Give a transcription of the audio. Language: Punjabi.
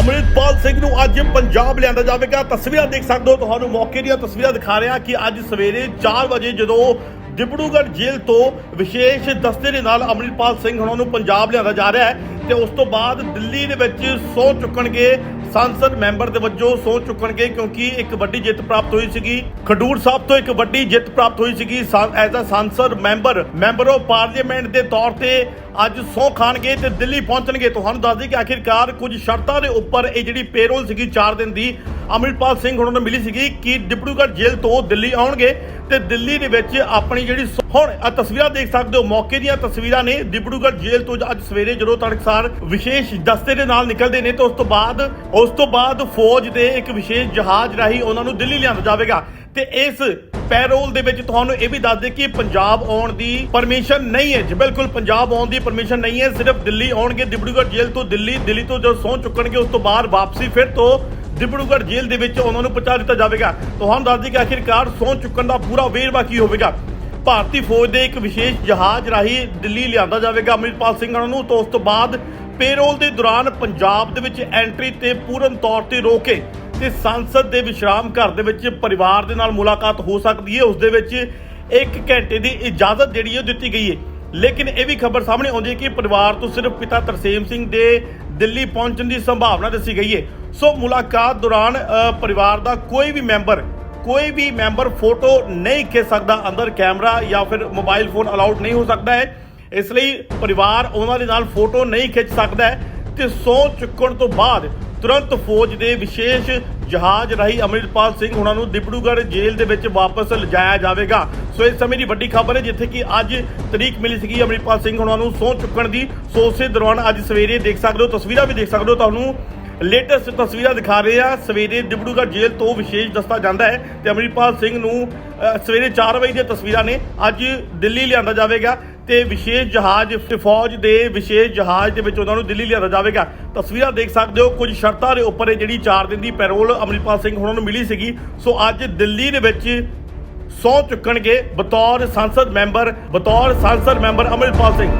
ਅਮਰਿਤਪਾਲ ਸਿੰਘ ਨੂੰ ਅੱਜ ਪੰਜਾਬ ਲਿਆਂਦਾ ਜਾਵੇਗਾ। ਤਸਵੀਰਾਂ ਦੇਖ ਸਕਦੇ ਹੋ, ਤੁਹਾਨੂੰ ਮੌਕੇ ਦੀਆਂ ਤਸਵੀਰਾਂ ਦਿਖਾ ਰਿਹਾ ਕਿ ਅੱਜ ਸਵੇਰੇ 4 ਵਜੇ ਜਦੋਂ ਡਿਬੜੂਗੜ੍ਹ ਜੇਲ੍ਹ ਤੋਂ ਵਿਸ਼ੇਸ਼ ਦਸਤੇ ਦੇ ਨਾਲ ਅਮਰਿਤਪਾਲ ਸਿੰਘ ਹੁਣਾਂ ਨੂੰ ਪੰਜਾਬ ਲਿਆਂਦਾ ਜਾ ਰਿਹਾ ਹੈ ਤੇ ਉਸ ਤੋਂ ਬਾਅਦ ਦਿੱਲੀ ਦੇ ਵਿੱਚ ਸਹੁੰ ਚੁੱਕਣਗੇ ਸੰਸਦ ਮੈਂਬਰ ਦੇ ਵਜੋਂ ਸਹੁੰ ਚੁੱਕਣਗੇ ਕਿਉਂਕਿ ਇੱਕ ਵੱਡੀ ਜਿੱਤ ਪ੍ਰਾਪਤ ਹੋਈ ਸੀਗੀ। ਖਡੂਰ ਸਾਹਿਬ ਤੋਂ ਇੱਕ ਵੱਡੀ ਜਿੱਤ ਪ੍ਰਾਪਤ ਹੋਈ ਸੀਗੀ। ਐਜ਼ ਅ ਸੰਸਦ ਮੈਂਬਰ ਮੈਂਬਰ ਆਫ ਪਾਰਲੀਮੈਂਟ ਦੇ ਤੌਰ ਤੇ ਅੱਜ ਸਹੁੰ ਖਾਣਗੇ ਤੇ ਦਿੱਲੀ ਪਹੁੰਚਣਗੇ। ਤੁਹਾਨੂੰ ਦੱਸ ਦਈਏ ਕਿ ਆਖਿਰਕਾਰ ਕੁਝ ਸ਼ਰਤਾਂ ਦੇ ਉੱਪਰ ਇਹ ਜਿਹੜੀ ਪੇਰੋਲ ਸੀਗੀ 4 ਦਿਨ ਦੀ ਅਮਰਿਤਪਾਲ ਸਿੰਘ ਉਹਨਾਂ ਨੂੰ ਮਿਲੀ ਸੀਗੀ ਕਿ ਡਿਬੜੂਗੜ੍ਹ ਜੇਲ੍ਹ ਤੋਂ ਦਿੱਲੀ ਆਉਣਗੇ ਤੇ ਦਿੱਲੀ ਦੇ ਵਿੱਚ ਆਪਣੀ ਜਿਹੜੀ ਹੁਣ ਆ ਤਸਵੀਰਾਂ ਦੇਖ ਸਕਦੇ ਹੋ, ਮੌਕੇ ਦੀਆਂ ਤਸਵੀਰਾਂ ਨੇ ਡਿਬੜੂਗੜ੍ਹ ਜੇਲ੍ਹ ਤੋਂ ਅੱਜ ਸਵੇਰੇ ਜਦੋਂ ਤੜਕਸਾਰ ਵਿਸ਼ੇਸ਼ ਦਸਤੇ ਦੇ ਨਾਲ ਨਿਕਲਦੇ ਨੇ ਤੇ ਉਸ ਤੋਂ ਬਾਅਦ, ਉਸ ਤੋਂ ਬਾਅਦ ਫੌਜ ਦੇ ਇੱਕ ਵਿਸ਼ੇਸ਼ ਜਹਾਜ਼ ਰਾਹੀਂ ਉਹਨਾਂ ਨੂੰ ਦਿੱਲੀ ਲਿਆਂਦਾ ਜਾਵੇਗਾ। ਤੇ ਇਸ ਪੈਰੋਲ ਦੇ ਵਿੱਚ ਤੁਹਾਨੂੰ ਇਹ ਵੀ ਦੱਸ ਦੇ ਕਿ ਪੰਜਾਬ ਆਉਣ ਦੀ ਪਰਮਿਸ਼ਨ ਨਹੀਂ ਹੈ ਜੀ, ਬਿਲਕੁਲ ਪੰਜਾਬ ਆਉਣ ਦੀ ਪਰਮਿਸ਼ਨ ਨਹੀਂ ਹੈ, ਸਿਰਫ ਦਿੱਲੀ ਆਉਣਗੇ ਡਿਬੜੂਗੜ ਜੇਲ੍ਹ ਤੋਂ ਦਿੱਲੀ ਦਿੱਲੀ ਤੋਂ ਜਦੋਂ ਸਹੁੰ ਚੁੱਕਣਗੇ, ਉਸ ਤੋਂ ਬਾਅਦ ਵਾਪਸੀ ਫਿਰ ਤੋਂ ਡਿਬੜੂਗੜ੍ਹ ਜੇਲ੍ਹ ਦੇ ਵਿੱਚ ਉਹਨਾਂ ਨੂੰ ਪਹੁੰਚਾ ਦਿੱਤਾ ਜਾਵੇਗਾ। ਤੁਹਾਨੂੰ ਦੱਸ ਦਈਏ ਕਿ ਆਖਿਰਕਾਰ ਸਹੁੰ ਚੁੱਕਣ ਦਾ ਪੂਰਾ ਵੇਰਵਾ ਕੀ ਹੋਵੇਗਾ? ਭਾਰਤੀ ਫੌਜ ਦੇ ਇੱਕ ਵਿਸ਼ੇਸ਼ ਜਹਾਜ਼ ਰਾਹੀਂ ਦਿੱਲੀ ਲਿਆਂਦਾ ਜਾਵੇਗਾ। ਅਮਰਿਤਪਾਲ ਸਿੰਘ ਹੋਰਾਂ ਨੂੰ ਤੋਂ ਉਸ ਤੋਂ ਬਾਅਦ ਪੇਰੋਲ ਦੇ ਦੌਰਾਨ ਪੰਜਾਬ ਦੇ ਵਿੱਚ ਐਂਟਰੀ ਤੇ ਪੂਰਨ ਤੌਰ ਤੇ ਰੋਕੇ ਤੇ ਸੰਸਦ ਦੇ ਵਿਸ਼ਰਾਮ ਘਰ ਦੇ ਵਿੱਚ ਪਰਿਵਾਰ ਦੇ ਨਾਲ ਮੁਲਾਕਾਤ ਹੋ ਸਕਦੀ ਹੈ। ਉਸ ਦੇ ਵਿੱਚ 1 ਘੰਟੇ ਦੀ ਇਜਾਜ਼ਤ ਜਿਹੜੀ ਉਹ ਦਿੱਤੀ ਗਈ ਹੈ। ਲੇਕਿਨ ਇਹ ਵੀ ਖਬਰ ਸਾਹਮਣੇ ਆਉਂਦੀ ਹੈ ਕਿ ਪਰਿਵਾਰ ਤੋਂ ਸਿਰਫ ਪਿਤਾ ਤਰਸੇਮ ਸਿੰਘ ਦੇ ਦਿੱਲੀ ਪਹੁੰਚਣ ਦੀ ਸੰਭਾਵਨਾ ਦੱਸੀ ਗਈ ਹੈ। ਸੋ ਮੁਲਾਕਾਤ ਦੌਰਾਨ ਪਰਿਵਾਰ ਦਾ ਕੋਈ ਵੀ ਮੈਂਬਰ, ਕੋਈ ਵੀ ਮੈਂਬਰ ਫੋਟੋ ਨਹੀਂ ਖਿੱਚ ਸਕਦਾ, ਅੰਦਰ ਕੈਮਰਾ ਜਾਂ ਫਿਰ ਮੋਬਾਈਲ ਫੋਨ ਅਲਾਉਡ ਨਹੀਂ ਹੋ ਸਕਦਾ ਹੈ। ਇਸ ਲਈ ਪਰਿਵਾਰ ਉਹਨਾਂ ਦੇ ਨਾਲ ਫੋਟੋ ਨਹੀਂ ਖਿੱਚ ਸਕਦਾ ਹੈ ਤੇ ਸੌ ਚੁੱਕਣ ਤੋਂ ਬਾਅਦ ਤੁਰੰਤ ਫੌਜ ਦੇ ਵਿਸ਼ੇਸ਼ ਜਹਾਜ਼ ਰਾਹੀਂ ਅਮਰਿਤਪਾਲ ਸਿੰਘ ਉਹਨਾਂ ਨੂੰ ਡਿਬੜੂਗੜ੍ਹ ਜੇਲ੍ਹ ਦੇ ਵਿੱਚ ਵਾਪਸ ਲਿਜਾਇਆ ਜਾਵੇਗਾ। ਸੋ ਇਸ ਸਮੇਂ ਦੀ ਵੱਡੀ ਖਬਰ ਹੈ, ਜਿੱਥੇ ਕਿ ਅੱਜ ਤਰੀਕ ਮਿਲੀ ਸੀਗੀ, ਅਮਰਿਤਪਾਲ ਸਿੰਘ ਉਹਨਾਂ ਨੂੰ ਸਹੁੰ ਚੁੱਕਣ ਦੀ ਸੋ ਉਸੇ ਦੌਰਾਨ ਅੱਜ ਸਵੇਰੇ ਦੇਖ ਸਕਦੇ ਹੋ, ਤਸਵੀਰਾਂ ਵੀ ਦੇਖ ਸਕਦੇ ਹੋ, ਤੁਹਾਨੂੰ ਲੇਟੈਸਟ ਤਸਵੀਰਾਂ ਦਿਖਾ ਰਹੇ ਆ ਸਵੇਰੇ ਡਿਬੜੂਗੜ੍ਹ ਜੇਲ੍ਹ ਤੋਂ ਵਿਸ਼ੇਸ਼ ਦਸਤਾ ਜਾਂਦਾ ਹੈ ਤੇ ਅਮਰਿਤਪਾਲ ਸਿੰਘ ਨੂੰ ਸਵੇਰੇ 4 ਵਜੇ ਦੀਆਂ ਤਸਵੀਰਾਂ ਨੇ ਅੱਜ ਦਿੱਲੀ ਲਿਆਂਦਾ ਜਾਵੇਗਾ। ਤੇ ਵਿਸ਼ੇਸ਼ ਜਹਾਜ਼ ਤੇ ਫੌਜ ਦੇ ਵਿਸ਼ੇਸ਼ ਜਹਾਜ਼ ਦੇ ਵਿੱਚ ਉਹਨਾਂ ਨੂੰ ਦਿੱਲੀ ਲਿਆਂਦਾ ਜਾਵੇਗਾ। ਤਸਵੀਰਾਂ ਦੇਖ ਸਕਦੇ ਹੋ, ਕੁਝ ਸ਼ਰਤਾਂ ਦੇ ਉੱਪਰ ਇਹ ਜਿਹੜੀ 4 ਦਿਨ ਦੀ ਪੈਰੋਲ ਅਮਰਿਤਪਾਲ ਸਿੰਘ ਉਹਨਾਂ ਨੂੰ ਮਿਲੀ ਸੀਗੀ। ਸੋ ਅੱਜ ਦਿੱਲੀ ਦੇ ਵਿੱਚ ਸਹੁੰ ਚੁੱਕਣਗੇ ਬਤੌਰ ਸੰਸਦ ਮੈਂਬਰ, ਬਤੌਰ ਸੰਸਦ ਮੈਂਬਰ ਅਮਰਿਤਪਾਲ ਸਿੰਘ।